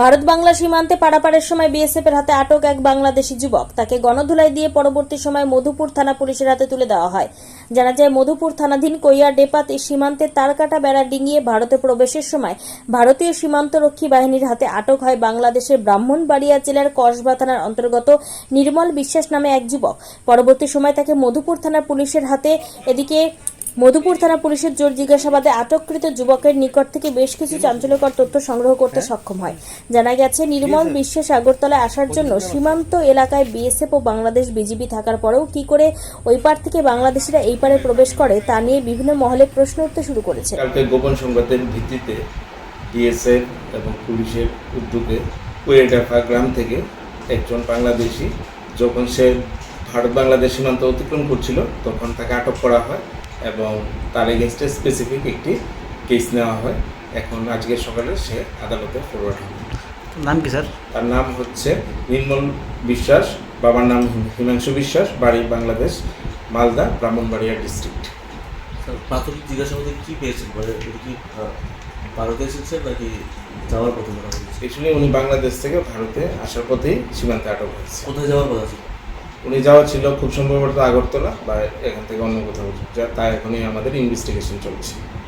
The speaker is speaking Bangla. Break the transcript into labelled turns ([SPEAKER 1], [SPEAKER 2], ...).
[SPEAKER 1] ভারত বাংলা সীমান্তে পারাপারের সময় বিএসএফ এর হাতে আটক এক বাংলাদেশি যুবক। তাকে গণধুলাই দিয়ে পরবর্তী সময় মধুপুর থানা পুলিশের হাতে তুলে দেওয়া হয়। জানা যায়, মধুপুর থানাধীন কৈয়া ডেপাতে সীমান্তে তারকাটা বেড়া ডিঙিয়ে ভারতে প্রবেশের সময় ভারতীয় সীমান্তরক্ষী বাহিনীর হাতে আটক হয় বাংলাদেশের ব্রাহ্মণবাড়িয়া জেলার কসবা থানার অন্তর্গত নির্মল বিশ্বাস নামে এক যুবক। পরবর্তী সময় তাকে মধুপুর থানার পুলিশের হাতে এদিকে মধুপুর থানা পুলিশের জোর জিজ্ঞাসাবাদে আটককৃত যুবকের নিকট থেকে বেশ কিছু চাঞ্চল্যকর তথ্য সংগ্রহ করতে সক্ষম হয়। জানা গেছে নির্মল বিশ্বাস আগরতলায় আসার জন্য সীমান্ত এলাকায় বিএসএফ ও বাংলাদেশ বিজিবি থাকার পরেও কি করে ওই পার থেকে বাংলাদেশিরা এই পারে প্রবেশ করে তা নিয়ে বিভিন্ন মহলে প্রশ্ন উঠতে শুরু করেছে।
[SPEAKER 2] কালকে গোপন সংবাদের ভিত্তিতে ডিএসএফ এবং পুলিশের উদ্যোগে কুয়েডাফা গ্রাম থেকে একজন বাংলাদেশি যখন সে ভারত বাংলাদেশ সীমান্ত অতিক্রম করছিল তখন তাকে আটক করা হয়। এবং তার এগেনস্টে স্পেসিফিক একটি কেস নেওয়া হয়। এখন আজকে সকালে সে আদালতে ফরওয়ার্ড হবে
[SPEAKER 3] নাম কি স্যার?
[SPEAKER 2] তার নাম হচ্ছে নির্মল বিশ্বাস বাবার নাম হিমাংশু বিশ্বাস বাড়ি বাংলাদেশ মালদা ব্রাহ্মণবাড়িয়া ডিস্ট্রিক্ট
[SPEAKER 4] স্যার প্রাথমিক জিজ্ঞাসাবাদে কি পেয়েছেন? মানে কি ভারতে এসেছে নাকি যাওয়ার পথে ধরা হয়েছে
[SPEAKER 2] উনি বাংলাদেশ থেকে ভারতে আসার পথেই সীমান্তে আটক হয়েছে।
[SPEAKER 4] কোথায় যাওয়ার কথা ছিল?
[SPEAKER 2] উনি যাওয়া ছিল, খুব সম্ভবত আগরতলা, বা এখান থেকে অন্য কোথাও। যা, তাই এখনই আমাদের ইনভেস্টিগেশন চলছে।